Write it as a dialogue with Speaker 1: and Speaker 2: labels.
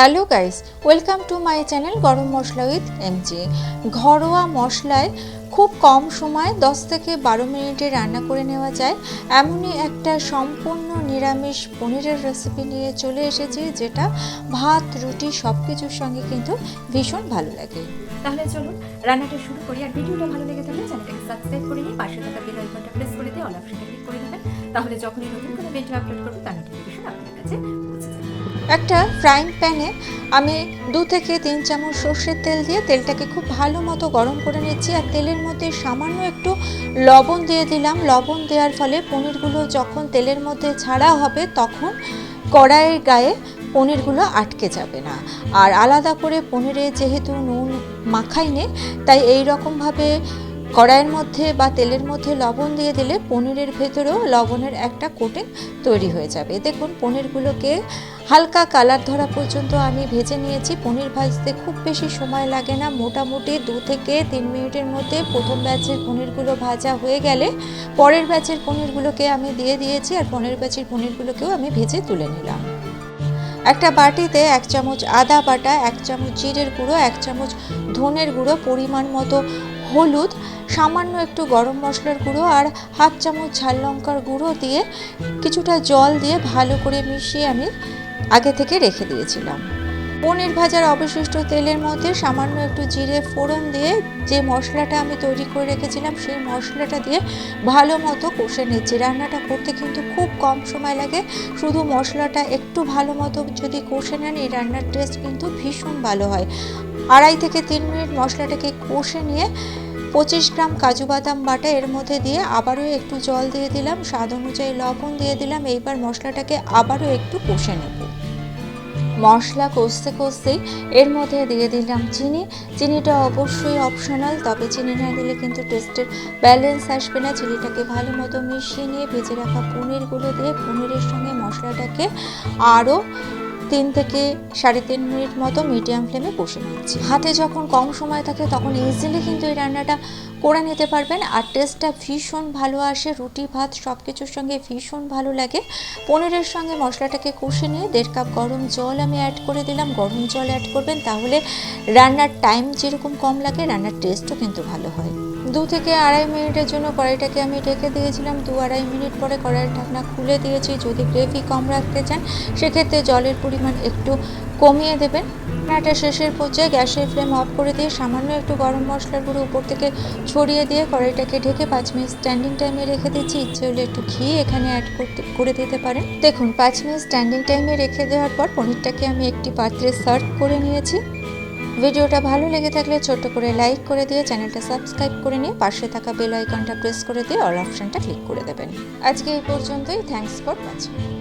Speaker 1: Hello guys, welcome to my channel Garam Masala with MG. ঘরোয়া মশলায় খুব কম সময় 10 থেকে বারো মিনিটে রান্না করে নেওয়া যায়। এমনই একটা সম্পূর্ণ নিরামিষ পনিরের রেসিপি নিয়ে চলে এসেছি, যেটা ভাত, রুটি সব কিছুর সঙ্গে কিন্তু ভীষণ ভালো লাগে।
Speaker 2: তাহলে চলুন, রান্নাটা শুরু করি। আর ভিডিওটা ভালো লেগে থাকলে চ্যানেলটাকে সাবস্ক্রাইব করে নিয়ে পাশে থাকা বেল আইকনটা প্রেস করে দিয়ে অল অপশনটা ক্লিক করে দেবেন। তাহলে যখনই নতুন কোনো ভিডিও আপলোড করব, তার নোটিফিকেশন আপনার কাছে পৌঁছে যাবে।
Speaker 1: একটা ফ্রাইং প্যানে আমি দু থেকে তিন চামচ সর্ষের তেল দিয়ে তেলটাকে খুব ভালো মতো গরম করে নিচ্ছি আর তেলের মধ্যে সামান্য একটু লবণ দিয়ে দিলাম। লবণ দেওয়ার ফলে পনিরগুলো যখন তেলের মধ্যে ছাড়া হবে তখন কড়াইয়ের গায়ে পনিরগুলো আটকে যাবে না। আর আলাদা করে পনিরে যেহেতু নুন মাখাই নেই তাই এই রকমভাবে কড়াইয়ের মধ্যে বা তেলের মধ্যে লবণ দিয়ে দিলে পনিরের ভেতরেও লবণের একটা কোটিং তৈরি হয়ে যাবে। দেখুন, পনিরগুলোকে হালকা কালার ধরা পর্যন্ত আমি ভেজে নিয়েছি। পনির ভাজতে খুব বেশি সময় লাগে না। মোটামুটি দু থেকে তিন মিনিটের মধ্যে প্রথম ব্যাচের পনিরগুলো ভাজা হয়ে গেলে পরের ব্যাচের পনিরগুলোকে আমি দিয়ে দিয়েছি আর পরের ব্যাচের পনিরগুলোকেও আমি ভেজে তুলে নিলাম। একটা বাটিতে এক চামচ আদা বাটা, এক চামচ জিরের গুঁড়ো, এক চামচ ধনের গুঁড়ো, পরিমাণ মতো হলুদ, সামান্য একটু গরম মশলার গুঁড়ো আর হাফ চামচ ঝাল লঙ্কার গুঁড়ো দিয়ে কিছুটা জল দিয়ে ভালো করে মিশিয়ে আমি আগে থেকে রেখে দিয়েছিলাম। পনির ভাজার অবশিষ্ট তেলের মধ্যে সামান্য একটু জিরে ফোড়ন দিয়ে যে মশলাটা আমি তৈরি করে রেখেছিলাম, সেই মশলাটা দিয়ে ভালো মতো কষে নিচ্ছি। রান্নাটা করতে কিন্তু খুব কম সময় লাগে, শুধু মশলাটা একটু ভালো মতো যদি কষে নেন, এই রান্নার টেস্ট কিন্তু ভীষণ ভালো হয়। আড়াই থেকে তিন মিনিট মশলাটাকে কষে নিয়ে পঁচিশ গ্রাম কাজু বাদাম বাটা এর মধ্যে দিয়ে আবারও একটু জল দিয়ে দিলাম। স্বাদ অনুযায়ী লবণ দিয়ে দিলাম। এইবার মশলাটাকে আবারও একটু কষে নেব। মশলা কষতে কষতেই এর মধ্যে দিয়ে দিলাম চিনি। চিনিটা অবশ্যই অপশনাল তবে চিনি না দিলে কিন্তু টেস্টের ব্যালেন্স আসবে না। চিনিটাকে ভালো মতো মিশিয়ে নিয়ে ভেজে রাখা পনিরগুলো দিয়ে পনিরের সঙ্গে মশলাটাকে আরও তিন থেকে সাড়ে তিন মিনিট মতো মিডিয়াম ফ্লেমে কষে নিচ্ছি। হাতে যখন কম সময় থাকে তখন ইজিলি কিন্তু এই রান্নাটা করে নিতে পারবেন। আর টেস্টটা ভীষণ ভালো আসে, রুটি, ভাত সব কিছুর সঙ্গে ভীষণ ভালো লাগে। পনিরের সঙ্গে মশলাটাকে কষে নিয়ে দেড় কাপ গরম জল আমি অ্যাড করে দিলাম। গরম জল অ্যাড করবেন তাহলে রান্নার টাইম যেরকম কম লাগে, রান্নার টেস্টও কিন্তু ভালো হয়। দু থেকে আড়াই মিনিটের জন্য কড়াইটাকে আমি ঢেকে দিয়েছিলাম। দু আড়াই মিনিট পরে কড়াইয়ের ঢাকনা খুলে দিয়েছি। যদি গ্রেভি কম রাখতে চান, সেক্ষেত্রে জলের পরিমাণ একটু কমিয়ে দেবেন। রান্নাটা শেষের পর্যায়ে গ্যাসের ফ্লেম অফ করে দিয়ে সামান্য একটু গরম মশলার গুঁড়ো উপর থেকে ছড়িয়ে দিয়ে কড়াইটাকে ঢেকে পাঁচ মিনিট স্ট্যান্ডিং টাইমে রেখে দিচ্ছি। ইচ্ছে হলে একটু ঘি এখানে অ্যাড করতে, করে দিতে পারেন। দেখুন, পাঁচ মিনিট স্ট্যান্ডিং টাইমে রেখে দেওয়ার পর পনিরটাকে আমি একটি পাত্রে সার্ভ করে নিয়েছি। ভিডিওটা ভালো লেগে থাকলে ছোট্ট করে লাইক করে দিয়ে চ্যানেলটা সাবস্ক্রাইব করে নিয়ে পাশে থাকা বেল আইকনটা প্রেস করে দিয়ে অল অপশনটা ক্লিক করে দেবেন। আজকে এই পর্যন্তই। Thanks for watching